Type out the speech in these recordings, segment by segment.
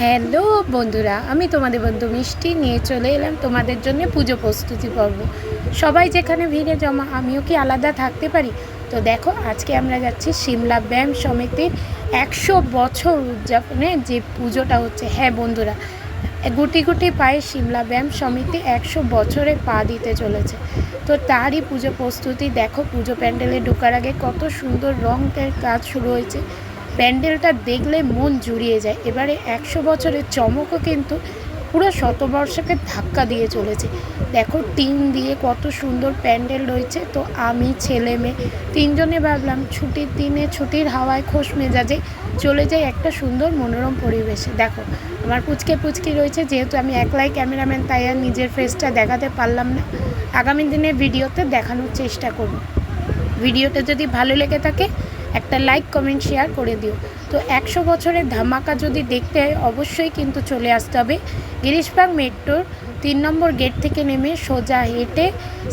Hello বন্ধুরা, আমি তোমাদের বন্ধু মিষ্টি। নিয়ে চলে এলাম তোমাদের জন্য পুজো প্রস্তুতি পর্ব। সবাই যেখানে ভিড়ে জমা, আমিও কি আলাদা থাকতে পারি? তো দেখো, আজকে আমরা যাচ্ছি সিমলা ব্যায়াম সমিতির একশো বছর উদযাপনে যে পুজোটা হচ্ছে। হ্যাঁ বন্ধুরা, গুটি গুটি পায়ে সিমলা ব্যায়াম সমিতি একশো বছরে পা দিতে চলেছে। তো তারই পুজো প্রস্তুতি। দেখো, পুজো প্যান্ডেলে ঢোকার আগে কত সুন্দর রঙের কাজ শুরু হয়েছে। প্যান্ডেলটা দেখলে মন জুড়িয়ে যায়। এবারে একশো বছরের চমকও কিন্তু পুরো শতবর্ষকে ধাক্কা দিয়ে চলেছে। দেখো, টিন দিয়ে কত সুন্দর প্যান্ডেল রয়েছে। তো আমি, ছেলে মেয়ে তিনজনে ভাবলাম, ছুটির দিনে ছুটির হাওয়ায় খোশ মেজাজে চলে যাই একটা সুন্দর মনোরম পরিবেশে। দেখো, আমার পুচকে পুচকি রয়েছে, যেহেতু আমি একলাই ক্যামেরাম্যান, তাই আর নিজের ফেসটা দেখাতে পারলাম না। আগামী দিনে ভিডিওতে দেখানোর চেষ্টা করব। ভিডিওটা যদি ভালো লেগে থাকে একটা লাইক কমেন্ট শেয়ার করে দিও। তো একশো বছরের ধামাকা যদি দেখতে হয়, অবশ্যই কিন্তু চলে আসতে হবে। গিরিশবাগ মেট্রোর তিন নম্বর গেট থেকে নেমে সোজা হেঁটে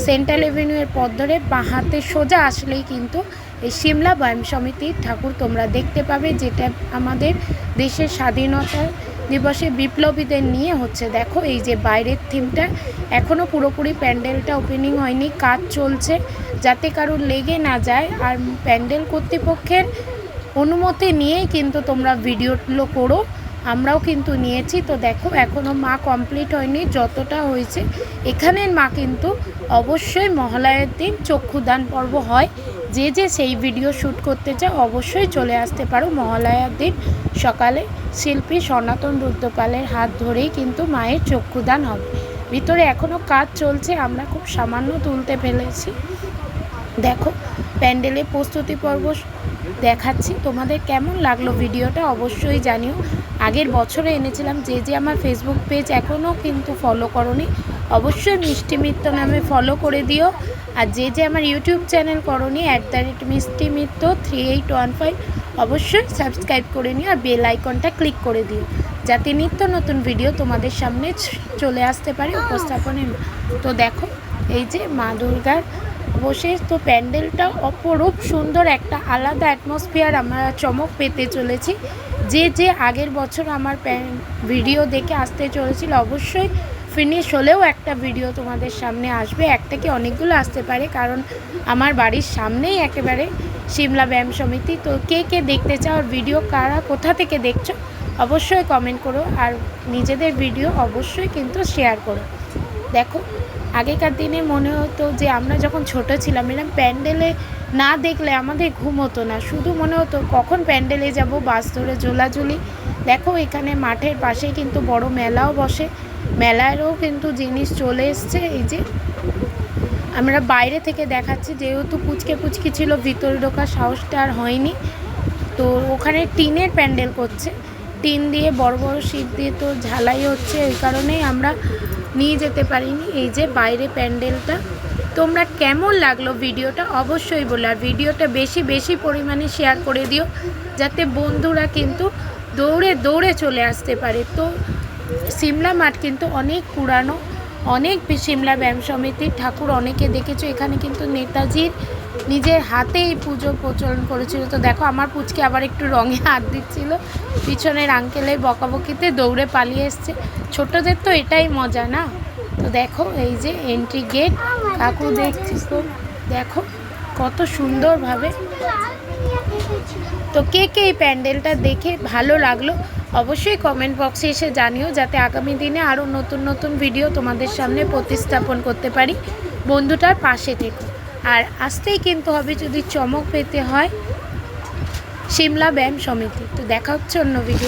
সেন্ট্রাল এভিনিউয়ের পথ ধরে বাঁ হাতে সোজা আসলেই কিন্তু এই সিমলা ব্যায়াম সমিতির ঠাকুর তোমরা দেখতে পাবে, যেটা আমাদের দেশের স্বাধীনতা দিবসে বিপ্লবীদের নিয়ে হচ্ছে, দেখো এই যে বাইরের থিমটা এখনও পুরোপুরি প্যান্ডেলটা ওপেনিং হয়নি, কাজ চলছে, যাতে কারোর লেগে না যায়, আর প্যান্ডেল কর্তৃপক্ষের অনুমতি নিয়েই কিন্তু তোমরা ভিডিওগুলো করো, আমরাও কিন্তু নিয়েছি, তো দেখো এখনও মা কমপ্লিট হয়নি, যতটা হয়েছে, এখানের মা কিন্তু অবশ্যই মহালয়ের দিন চক্ষুদান পর্ব হয় যে যে সেই ভিডিও শ্যুট করতে চায় অবশ্যই চলে আসতে পারো মহালয়ার দিন সকালে। শিল্পী সনাতন রুদ্রপালের হাত ধরেই কিন্তু মায়ের চক্ষুদান হবে। ভিতরে এখনও কাজ চলছে, আমরা খুব সামান্য তুলতে ফেলেছি। দেখো, প্যান্ডেলে প্রস্তুতি পর্ব দেখাচ্ছি। তোমাদের কেমন লাগল ভিডিওটা অবশ্যই জানিও। আগের বছরে এনেছিলাম যে যে আমার ফেসবুক পেজ এখনও কিন্তু ফলো করনি। অবশ্যই মিষ্টি মিত্র নামে ফলো করে দিও। আর যে যে আমার ইউটিউব চ্যানেল করনি at the rate Mishti Mitra three eight one five অবশ্যই সাবস্ক্রাইব করে নিও আর বেল আইকনটা ক্লিক করে দিও। যাতে নিত্য নতুন ভিডিও তোমাদের সামনে চলে আসতে পারে উপস্থাপনে তো দেখো, এই যে মা দুর্গার বসে, তো প্যান্ডেলটা অপরূপ সুন্দর একটা আলাদা অ্যাটমসফিয়ার আমরা চমক পেতে চলেছি। যে যে আগের বছর আমার ভিডিও দেখে আসতে চলেছিল, অবশ্যই ফিনিশ হলেও একটা ভিডিও তোমাদের সামনে আসবে। একটা কি অনেকগুলো আসতে পারে, কারণ আমার বাড়ির সামনেই একেবারে সিমলা ব্যায়াম সমিতি। তো কে কে দেখতে চাও আর ভিডিও কারা কোথা থেকে দেখছ, অবশ্যই কমেন্ট করো। আর নিজেদের ভিডিও অবশ্যই কিন্তু শেয়ার করো। দেখো, আগেকার দিনে মনে হতো যে আমরা যখন ছোট ছিলাম এরকম প্যান্ডেলে না দেখলে আমাদের ঘুম হতো না। শুধু মনে হতো কখন প্যান্ডেলে যাব, বাস ধরে ঝোলাঝুলি। দেখো এখানে মাঠের পাশে কিন্তু বড় মেলাও বসে। মেলারও কিন্তু জিনিস চলে এসছে, এই যে। আমরা বাইরে থেকে দেখাচ্ছি, যেহেতু পুচকে পুচকি ছিল, ভিতরে ঢোকার সাহসটা আর হয়নি। তো ওখানে টিনের প্যান্ডেল করছে। টিন দিয়ে বড় বড় শিপ দিয়ে তো ঝালাই হচ্ছে ওই কারণেই আমরা নিয়ে যেতে পারিনি। এই যে বাইরে প্যান্ডেলটা। তোমরা কেমন লাগল ভিডিওটা? অবশ্যই বলো। আর ভিডিওটা বেশি বেশি পরিমাণে শেয়ার করে দিও, যাতে বন্ধুরা কিন্তু দৌড়ে দৌড়ে চলে আসতে পারে। তো সিমলা মাঠ কিন্তু অনেক পুরানো, অনেক সিমলা ব্যায়াম সমিতির ঠাকুর অনেকে দেখেছ। এখানে কিন্তু নেতাজির নিজের হাতে এই পুজো প্রচলন করেছিল। তো দেখো, আমার পুচকে আবার একটু রঙে হাত দিচ্ছিল। পিছনের আঙ্কেলের বকাবকিতে দৌড়ে পালিয়ে এসছে। ছোটদের তো এটাই মজা, না? তো দেখো, এই যে এন্ট্রি গেট কাকু দেখছিস তো, দেখো, কত সুন্দরভাবে তো কে কে এই প্যান্ডেলটা দেখে ভালো লাগল, অবশ্যই কমেন্ট বক্সে এসে জানিও যাতে আগামী দিনে আরও নতুন নতুন ভিডিও তোমাদের সামনে প্রতিস্থাপন করতে পারি। বন্ধুটার পাশে থেকে। আর আসতেই কিন্তু হবে যদি চমক পেতে হয়, সিমলা ব্যায়াম সমিতি। তো দেখা হচ্ছে অন্য ভিডিও